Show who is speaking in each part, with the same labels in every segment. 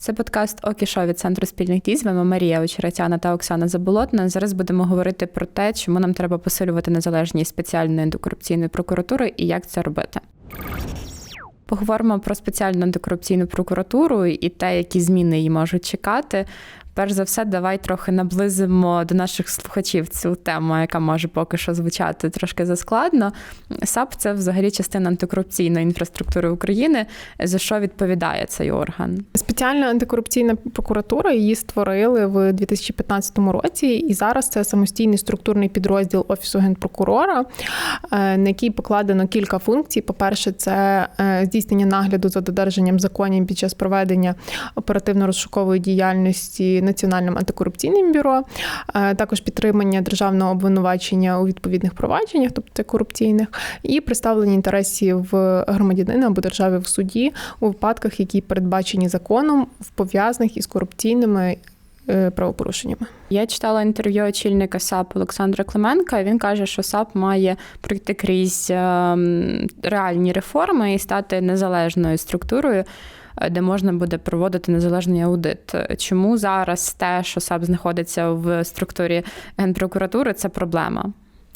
Speaker 1: Це подкаст Окішо від центру спільних дій. З вами Марія Очеретяна та Оксана Заболотна. Зараз будемо говорити про те, чому нам треба посилювати незалежність спеціальної антикорупційної прокуратури і як це робити. Поговоримо про спеціальну антикорупційну прокуратуру і те, які зміни її можуть чекати. Перш за все, давай трохи наблизимо до наших слухачів цю тему, яка може поки що звучати трошки заскладно. САП це взагалі частина антикорупційної інфраструктури України. За що відповідає цей орган?
Speaker 2: Спеціальна антикорупційна прокуратура її створили в 2015 році, і зараз це самостійний структурний підрозділ офісу генпрокурора, е, на який покладено кілька функцій. По-перше, це е, здійснення нагляду за додержанням законів під час проведення оперативно-розшукової діяльності Національним антикорупційним бюро, е, також підтримання державного обвинувачення у відповідних провадженнях, тобто це корупційних, і представлення інтересів громадянина або держави в суді у випадках, які передбачені законом в пов'язаних із корупційними правопорушеннями.
Speaker 1: Я читала інтерв'ю очільника САП Олександра Клименка. Він каже, що САП має пройти крізь ем, реальні реформи і стати незалежною структурою. е, Де можна буде проводити незалежний аудит. Чому зараз те, що САП знаходиться в структурі генпрокуратури, це проблема?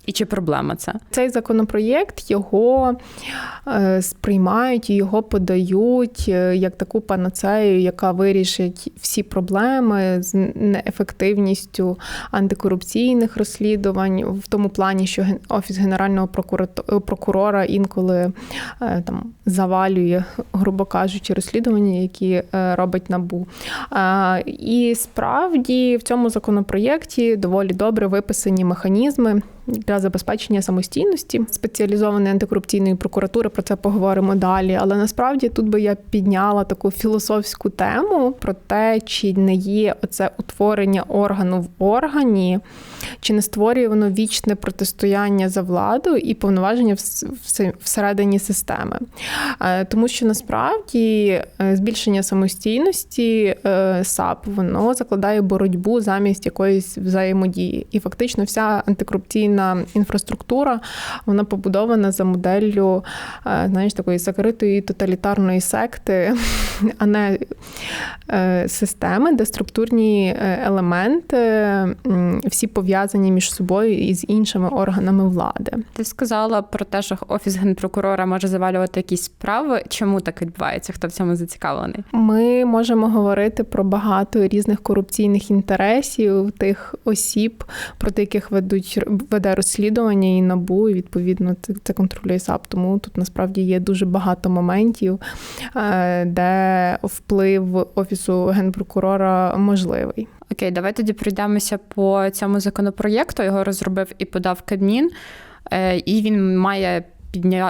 Speaker 1: І чи проблема це?
Speaker 2: Цей законопроєкт його е, сприймають і його подають е, як таку панацею, яка вирішить всі проблеми з неефективністю антикорупційних розслідувань, в тому плані, що офіс генерального прокурато- прокурора інколи е, там завалює, грубо кажучи, розслідування, які е, робить набу. Е, І справді в цьому законопроєкті доволі добре виписані механізми для забезпечення самостійності спеціалізованої антикорупційної прокуратури. Про це поговоримо далі. Але насправді тут би я підняла таку філософську тему про те, чи не є оце утворення органу в органі, чи не створює воно вічне протистояння за владу і повноваження вс- вс- всередині системи. Е, Тому що насправді е, збільшення самостійності е, САП воно закладає боротьбу замість якоїсь взаємодії. І фактично вся антикорупційна інфраструктура вона побудована за моделлю знаєш, такої закритої тоталітарної секти, а не системи, де структурні елементи всі пов'язані між собою і з іншими органами влади.
Speaker 1: Ти сказала про те, що офіс генпрокурора може завалювати якісь справи. Чому так відбувається? Хто в цьому зацікавлений?
Speaker 2: Ми можемо говорити про багато різних корупційних інтересів тих осіб, проти яких ведуть веде розслідування і набу, і відповідно це, це контролює САП. Тому тут насправді є дуже багато моментів, е, де вплив офісу генпрокурора можливий.
Speaker 1: Окей, давай тоді пройдемося по цьому законопроєкту. Його розробив і подав Кабмін, е, і він має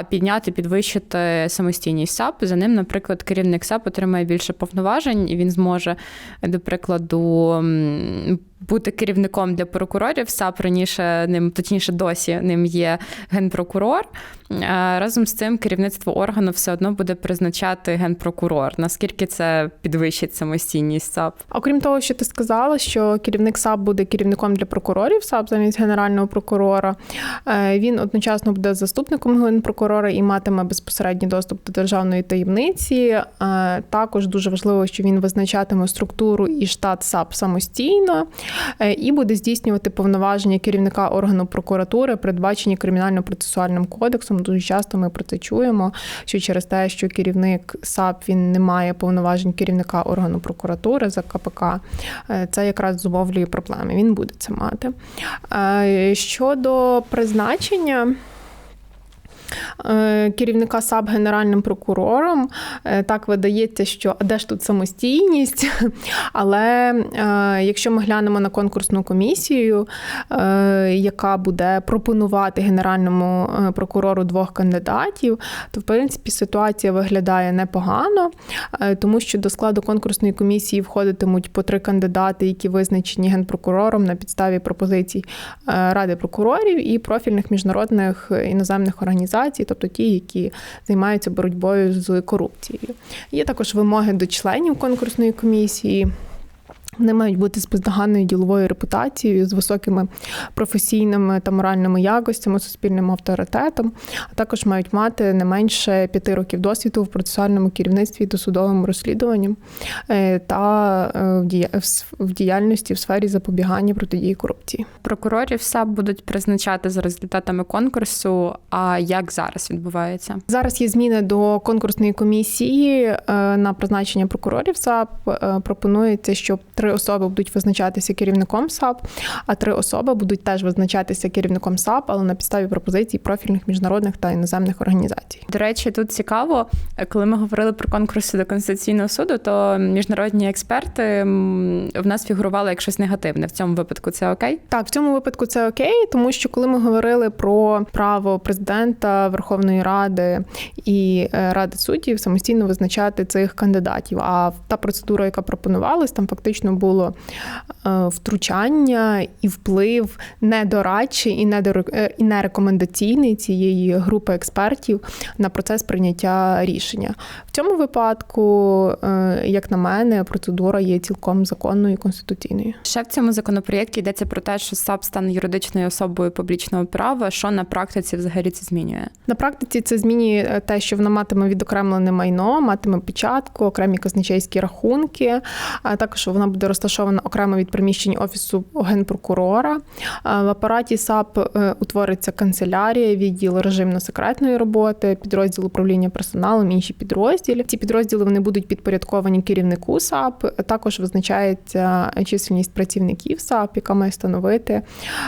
Speaker 1: підняти, підвищити самостійність САП. За ним, наприклад, керівник САП отримає більше повноважень, і він зможе, до прикладу, бути керівником для прокурорів. САП раніше ним, точніше, досі ним є генпрокурор. Е, Разом з цим керівництво органу все одно буде призначати генпрокурор. Наскільки це підвищить самостійність САП?
Speaker 2: Окрім того, що ти сказала, що керівник САП буде керівником для прокурорів САП замість генерального прокурора. е, Він одночасно буде заступником генпрокурора і матиме безпосередній доступ до державної таємниці. Е, Також дуже важливо, що він визначатиме структуру і штат САП самостійно і буде здійснювати повноваження керівника органу прокуратури, передбачені кримінально-процесуальним кодексом. Дуже часто ми про це чуємо, що через те, що керівник САП він не має повноважень керівника органу прокуратури за КПК, е, це якраз зумовлює проблеми. Він буде це мати. Е, Щодо призначення. Е, Керівника САП генеральним прокурором е, так видається, що а де ж тут самостійність? Але е, якщо ми глянемо на конкурсну комісію, яка буде пропонувати генеральному прокурору двох кандидатів, то в принципі ситуація виглядає непогано, тому що до складу конкурсної комісії входитимуть по три кандидати, які визначені генпрокурором на підставі пропозицій Ради прокурорів і профільних міжнародних іноземних організацій, тобто ті, які займаються боротьбою з корупцією. Є також вимоги до членів конкурсної комісії. Вони мають бути з бездоганною діловою репутацією, з високими професійними та моральними якостями, суспільним авторитетом, а також мають мати не менше п'яти років досвіду в процесуальному керівництві і досудовому розслідуванні е, та е, в діяльності в сфері запобігання протидії корупції.
Speaker 1: Прокурорів САП будуть призначати за результатами конкурсу. А як зараз відбувається?
Speaker 2: Зараз є зміни до конкурсної комісії е, на призначення прокурорів САП. Пропонується, що три особи будуть визначатися керівником САП, а три особи будуть теж визначатися керівником САП, але на підставі пропозицій профільних міжнародних та іноземних організацій.
Speaker 1: До речі, тут цікаво, коли ми говорили про конкурси до конституційного суду, то міжнародні експерти в нас фігурували як щось негативне. В цьому випадку це окей.
Speaker 2: Так, в цьому випадку це окей, тому що коли ми говорили про право президента Верховної Ради і е, Ради суддів самостійно визначати цих кандидатів. А та процедура, яка пропонувалась, там фактично було е, втручання і вплив недорадчий і е, і нерекомендаційний цієї групи експертів на процес прийняття рішення. В цьому випадку, е, як на мене, процедура є цілком законною і конституційною.
Speaker 1: Ще в цьому законопроєкті йдеться про те, що САП стане юридичною особою публічного права. Що на практиці взагалі це змінює?
Speaker 2: На практиці це змінює те, що вона матиме відокремлене майно, матиме печатку, окремі казначейські рахунки. А також вона буде розташована окремо від приміщень офісу генпрокурора. В апараті САП е, утвориться канцелярія, відділ режимно-секретної роботи, підрозділ управління персоналом, інші підрозділи. Ці підрозділи вони будуть підпорядковані керівнику САП. Також визначається чисельність працівників САП, яка має становити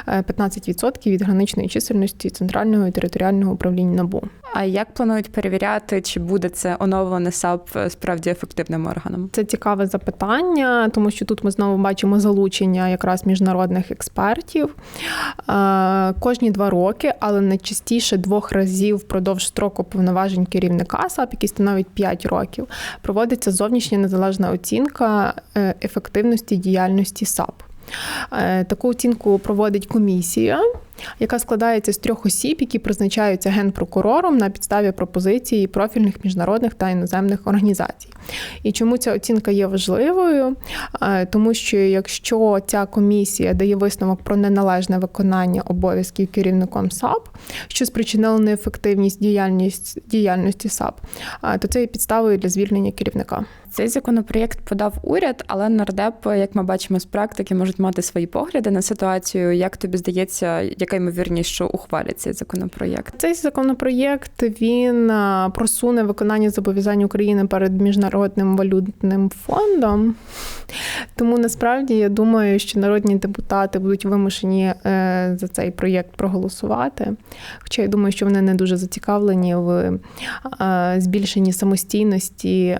Speaker 2: е, 15% від граничної чисельності центрального і територіального управління НАБУ.
Speaker 1: А як планують перевіряти, чи буде це оновлене САП е, справді ефективним органом?
Speaker 2: Це цікаве запитання, тому що тут ми знову бачимо залучення якраз міжнародних експертів Е, кожні два роки, але найчастіше двох разів впродовж строку повноважень керівника САП, який становить 5 років, проводиться зовнішня незалежна оцінка е, ефективності діяльності САП. Е, Таку оцінку проводить комісія, яка складається з трьох осіб, які призначаються генпрокурором на підставі пропозиції профільних міжнародних та іноземних організацій. І чому ця оцінка є важливою? Тому що якщо ця комісія дає висновок про неналежне виконання обов'язків керівником САП, що спричинило неефективність діяльність, діяльності САП, то це є підставою для звільнення керівника.
Speaker 1: Цей законопроєкт подав уряд, але нардепи, як ми бачимо з практики, можуть мати свої погляди на ситуацію. Як тобі здається, яка ймовірність, що ухвалять цей законопроєкт?
Speaker 2: Цей законопроєкт він просуне виконання зобов'язань України перед міжнародним валютним фондом. Тому насправді я думаю, що народні депутати будуть вимушені е, за цей проєкт проголосувати. Хоча я думаю, що вони не дуже зацікавлені в збільшенні самостійності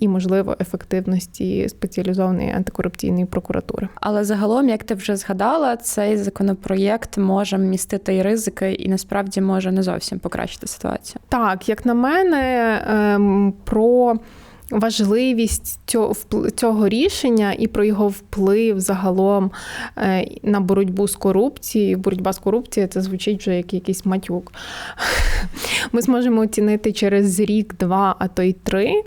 Speaker 2: і, можливо, ефективності спеціалізованої антикорупційної прокуратури.
Speaker 1: Але загалом, як ти вже згадала, цей законопроєкт може містити і ризики, і насправді може не зовсім покращити ситуацію.
Speaker 2: Так, як на мене, ем, про важливість цього, рішення і про його вплив загалом е, на боротьбу з корупцією. Боротьба з корупцією це звучить вже як якийсь матюк. Ми зможемо оцінити через рік, два, а то й три.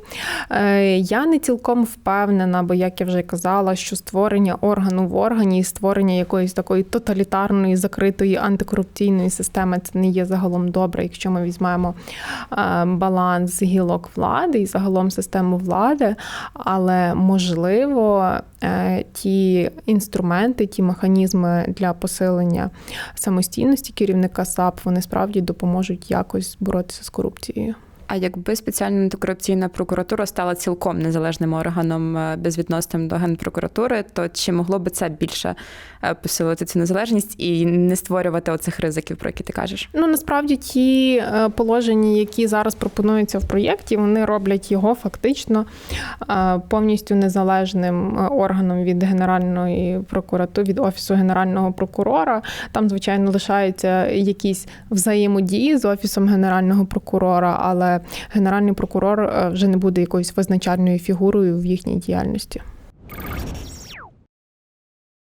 Speaker 2: Е, Я не цілком впевнена, бо як я вже казала, що створення органу в органі, і створення якоїсь такої тоталітарної закритої антикорупційної системи це не є загалом добре, якщо ми візьмемо е, баланс гілок влади і загалом систему влади, але можливо ті інструменти, ті механізми для посилення самостійності керівника САП вони справді допоможуть якось боротися з корупцією.
Speaker 1: А якби спеціальна антикорупційна прокуратура стала цілком незалежним органом е, безвідносним до генпрокуратури, то чи могло би це більше е, посилити цю незалежність і не створювати оцих ризиків, про які ти кажеш?
Speaker 2: Ну насправді ті е, положення, які зараз пропонуються в проєкті, вони роблять його фактично повністю незалежним органом від генеральної прокуратури, від офісу генерального прокурора. Там, звичайно, лишаються якісь взаємодії з офісом генерального прокурора, але генеральний прокурор е, вже не буде якоюсь визначальною фігурою в їхній діяльності.